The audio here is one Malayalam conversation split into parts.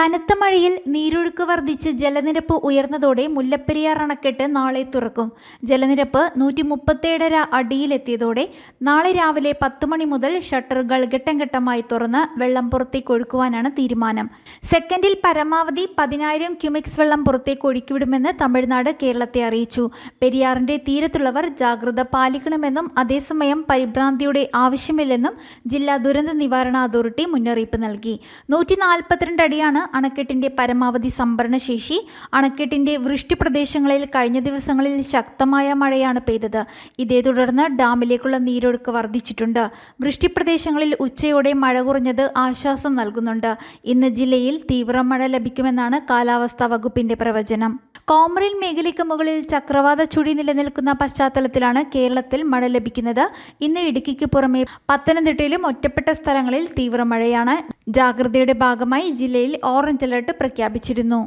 കനത്ത മഴയിൽ നീരൊഴുക്ക് വർദ്ധിച്ച് ജലനിരപ്പ് ഉയർന്നതോടെ മുല്ലപ്പെരിയാർ അണക്കെട്ട് നാളെ തുറക്കും. ജലനിരപ്പ് നൂറ്റി മുപ്പത്തേഴര അടിയിലെത്തിയതോടെ നാളെ രാവിലെ പത്ത് മണി മുതൽ ഷട്ടറുകൾ ഘട്ടം ഘട്ടമായി തുറന്ന് വെള്ളം പുറത്തേക്ക് ഒഴുക്കുവാനാണ് തീരുമാനം. സെക്കൻഡിൽ പരമാവധി പതിനായിരം ക്യുമിക്സ് വെള്ളം പുറത്തേക്ക് ഒഴുക്കിവിടുമെന്ന് തമിഴ്നാട് കേരളത്തെ അറിയിച്ചു. പെരിയാറിന്റെ തീരത്തുള്ളവർ ജാഗ്രത പാലിക്കണമെന്നും അതേസമയം പരിഭ്രാന്തിയുടെ ആവശ്യമില്ലെന്നും ജില്ലാ ദുരന്ത നിവാരണ അതോറിറ്റി മുന്നറിയിപ്പ് നൽകി. നൂറ്റി നാൽപ്പത്തിരണ്ട് അടിയാണ് അണക്കെട്ടിന്റെ പരമാവധി സംഭരണശേഷി അണക്കെട്ടിന്റെ അണക്കെട്ടിന്റെ വൃഷ്ടിപ്രദേശങ്ങളിൽ കഴിഞ്ഞ ദിവസങ്ങളിൽ ശക്തമായ മഴയാണ് പെയ്തത്. ഇതേ തുടർന്ന് ഡാമിലേക്കുള്ള നീരൊഴുക്ക് വർദ്ധിച്ചിട്ടുണ്ട്. വൃഷ്ടിപ്രദേശങ്ങളിൽ ഉച്ചയോടെ മഴ കുറഞ്ഞത് ആശ്വാസം നൽകുന്നുണ്ട്. ഇന്ന് ജില്ലയിൽ തീവ്ര മഴ ലഭിക്കുമെന്നാണ് കാലാവസ്ഥാ വകുപ്പിന്റെ പ്രവചനം. കോമറിൻ മേഖലയ്ക്ക് മുകളിൽ ചക്രവാത ചുഴി നിലനിൽക്കുന്ന പശ്ചാത്തലത്തിലാണ് കേരളത്തിൽ മഴ ലഭിക്കുന്നത്. ഇന്ന് ഇടുക്കിക്ക് പുറമെ പത്തനംതിട്ടയിലും ഒറ്റപ്പെട്ട സ്ഥലങ്ങളിൽ തീവ്ര മഴയാണ് ജാഗ്രതയുടെ ഭാഗമായി ജില്ലയിൽ ഓറഞ്ച് അലർട്ട് പ്രഖ്യാപിച്ചിരുന്നു.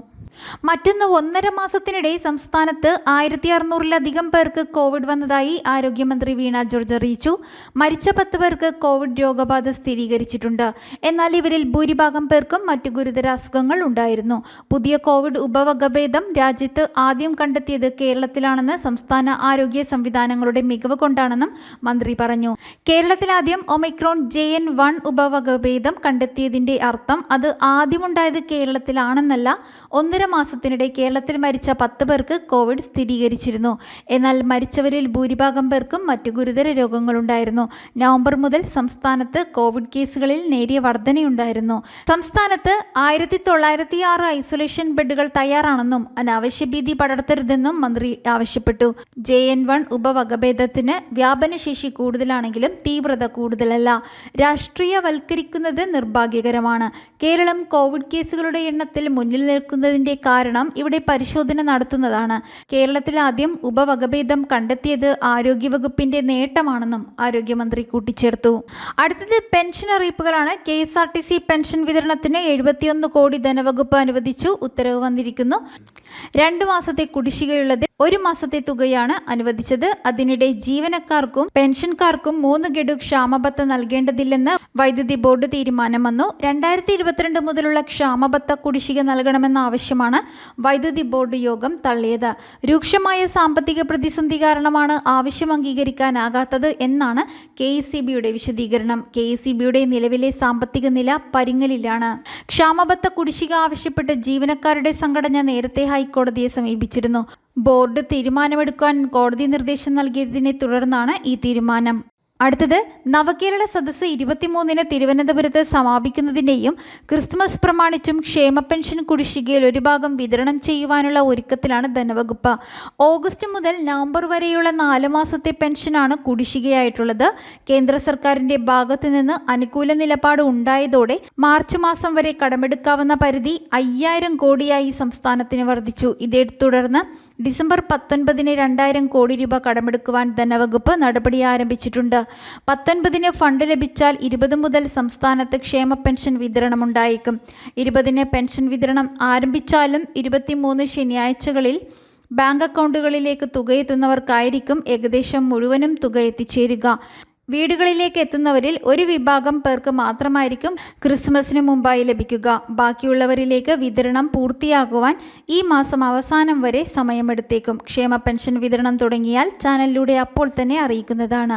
മറ്റൊന്ന് ഒന്നര മാസത്തിനിടെ സംസ്ഥാനത്ത് ആയിരത്തി അറുന്നൂറിലധികം പേർക്ക് കോവിഡ് വന്നതായി ആരോഗ്യമന്ത്രി വീണ ജോർജ് അറിയിച്ചു. മരിച്ച പത്ത് പേർക്ക് കോവിഡ് രോഗബാധ സ്ഥിരീകരിച്ചിട്ടുണ്ട്. എന്നാൽ ഇവരിൽ ഭൂരിഭാഗം പേർക്കും മറ്റ് ഗുരുതര അസുഖങ്ങൾ ഉണ്ടായിരുന്നു. പുതിയ കോവിഡ് ഉപവകഭേദം രാജ്യത്ത് ആദ്യം കണ്ടെത്തിയത് കേരളത്തിലാണെന്ന് സംസ്ഥാന ആരോഗ്യ സംവിധാനങ്ങളുടെ മികവ് കൊണ്ടാണെന്നും മന്ത്രി പറഞ്ഞു. കേരളത്തിൽ ആദ്യം ഒമിക്രോൺ ജെ എൻ വൺ ഉപവകഭേദം കണ്ടെത്തിയതിന്റെ അർത്ഥം അത് ആദ്യമുണ്ടായത് കേരളത്തിലാണെന്നല്ല. ഒന്നര മാസത്തിനിടെ കേരളത്തിൽ മരിച്ച പത്ത് പേർക്ക് കോവിഡ് സ്ഥിരീകരിച്ചിരുന്നു. എന്നാൽ മരിച്ചവരിൽ ഭൂരിഭാഗം പേർക്കും മറ്റ് ഗുരുതര രോഗങ്ങളുണ്ടായിരുന്നു. നവംബർ മുതൽ സംസ്ഥാനത്ത് കോവിഡ് കേസുകളിൽ നേരിയ വർധനയുണ്ടായിരുന്നു. സംസ്ഥാനത്ത് ആയിരത്തി തൊള്ളായിരത്തി ആറ് ഐസൊലേഷൻ ബെഡുകൾ തയ്യാറാണെന്നും അനാവശ്യ ഭീതി പടർത്തരുതെന്നും മന്ത്രി ആവശ്യപ്പെട്ടു. ജെ എൻ വൺ ഉപവകഭേദത്തിന് വ്യാപനശേഷി കൂടുതലാണെങ്കിലും തീവ്രത കൂടുതലല്ല. രാഷ്ട്രീയവൽക്കരിക്കുന്നത് നിർഭാഗ്യകരമാണ്. കേരളം കോവിഡ് കേസുകളുടെ എണ്ണത്തിൽ മുന്നിൽ നിൽക്കുന്നതിന്റെ കാരണം ഇവിടെ പരിശോധന നടത്തുന്നതാണ്. കേരളത്തിൽ ആദ്യം ഉപവകഭേദം കണ്ടെത്തിയത് ആരോഗ്യവകുപ്പിന്റെ നേട്ടമാണെന്നും ആരോഗ്യമന്ത്രി കൂട്ടിച്ചേർത്തു. അടുത്തത് pension അറിയിപ്പുകളാണ്. K S R T C pension വിതരണത്തിന് എഴുപത്തിയൊന്ന് കോടി ധനവകുപ്പ് അനുവദിച്ചു. ഉത്തരവ് വന്നിരിക്കുന്നു. രണ്ട് മാസത്തെ കുടിശ്ശികയുള്ളത് ഒരു മാസത്തെ തുകയാണ് അനുവദിച്ചത്. അതിനിടെ ജീവനക്കാർക്കും പെൻഷൻകാർക്കും മൂന്ന് ഗഡു ക്ഷാമബത്ത നൽകേണ്ടതില്ലെന്ന് വൈദ്യുതി ബോർഡ് തീരുമാനം വന്നു രണ്ടായിരത്തി ഇരുപത്തിരണ്ട് മുതലുള്ള ക്ഷാമബത്ത കുടിശ്ശിക നൽകണമെന്ന ആവശ്യമാണ് വൈദ്യുതി ബോർഡ് യോഗം തള്ളിയത്. രൂക്ഷമായ സാമ്പത്തിക പ്രതിസന്ധി കാരണമാണ് ആവശ്യം അംഗീകരിക്കാനാകാത്തത് എന്നാണ് കെ വിശദീകരണം. കെ നിലവിലെ സാമ്പത്തിക നില പരിങ്ങലിലാണ്. ക്ഷാമബത്ത കുടിശ്ശിക ആവശ്യപ്പെട്ട് ജീവനക്കാരുടെ സംഘടന നേരത്തെ ഹൈക്കോടതിയെ സമീപിച്ചിരുന്നു. ബോർഡ് തീരുമാനമെടുക്കാൻ കോടതി നിർദ്ദേശം നൽകിയതിനെ തുടർന്നാണ് ഈ തീരുമാനം. അടുത്തത് നവകേരള സദസ്സ് ഇരുപത്തിമൂന്നിന് തിരുവനന്തപുരത്ത് സമാപിക്കുന്നതിന്റെയും ക്രിസ്മസ് പ്രമാണിച്ചും ക്ഷേമ പെൻഷൻ കുടിശ്ശികയിൽ ഒരു ഭാഗം വിതരണം ചെയ്യുവാനുള്ള ഒരുക്കത്തിലാണ് ധനവകുപ്പ്. ഓഗസ്റ്റ് മുതൽ നവംബർ വരെയുള്ള നാല് മാസത്തെ പെൻഷനാണ് കുടിശ്ശികയായിട്ടുള്ളത്. കേന്ദ്ര സർക്കാരിന്റെ ഭാഗത്തു നിന്ന് അനുകൂല നിലപാട് ഉണ്ടായതോടെ മാർച്ച് മാസം വരെ കടമെടുക്കാവുന്ന പരിധി അയ്യായിരം കോടിയായി സംസ്ഥാനത്തിന് വർദ്ധിച്ചു. ഇതേ തുടർന്ന് ഡിസംബർ പത്തൊൻപതിന് രണ്ടായിരം കോടി രൂപ കടമെടുക്കുവാൻ ധനവകുപ്പ് നടപടി ആരംഭിച്ചിട്ടുണ്ട്. പത്തൊൻപതിന് ഫണ്ട് ലഭിച്ചാൽ ഇരുപത് മുതൽ സംസ്ഥാനത്ത് ക്ഷേമ പെൻഷൻ വിതരണം ഉണ്ടായേക്കും ഇരുപതിന് പെൻഷൻ വിതരണം ആരംഭിച്ചാലും ഇരുപത്തിമൂന്ന് ശനിയാഴ്ചകളിൽ ബാങ്ക് അക്കൗണ്ടുകളിലേക്ക് തുക എത്തുന്നവർക്കായിരിക്കും ഏകദേശം മുഴുവനും തുക എത്തിച്ചേരുക. വീടുകളിലേക്ക് എത്തുന്നവരിൽ ഒരു വിഭാഗം പേർക്ക് മാത്രമായിരിക്കും ക്രിസ്മസിന് മുമ്പായി ലഭിക്കുക. ബാക്കിയുള്ളവരിലേക്ക് വിതരണം പൂർത്തിയാകുവാൻ ഈ മാസം അവസാനം വരെ സമയമെടുത്തേക്കും. ക്ഷേമ പെൻഷൻ വിതരണം തുടങ്ങിയാൽ ചാനലിലൂടെ അപ്പോൾ തന്നെ അറിയിക്കുന്നതാണ്.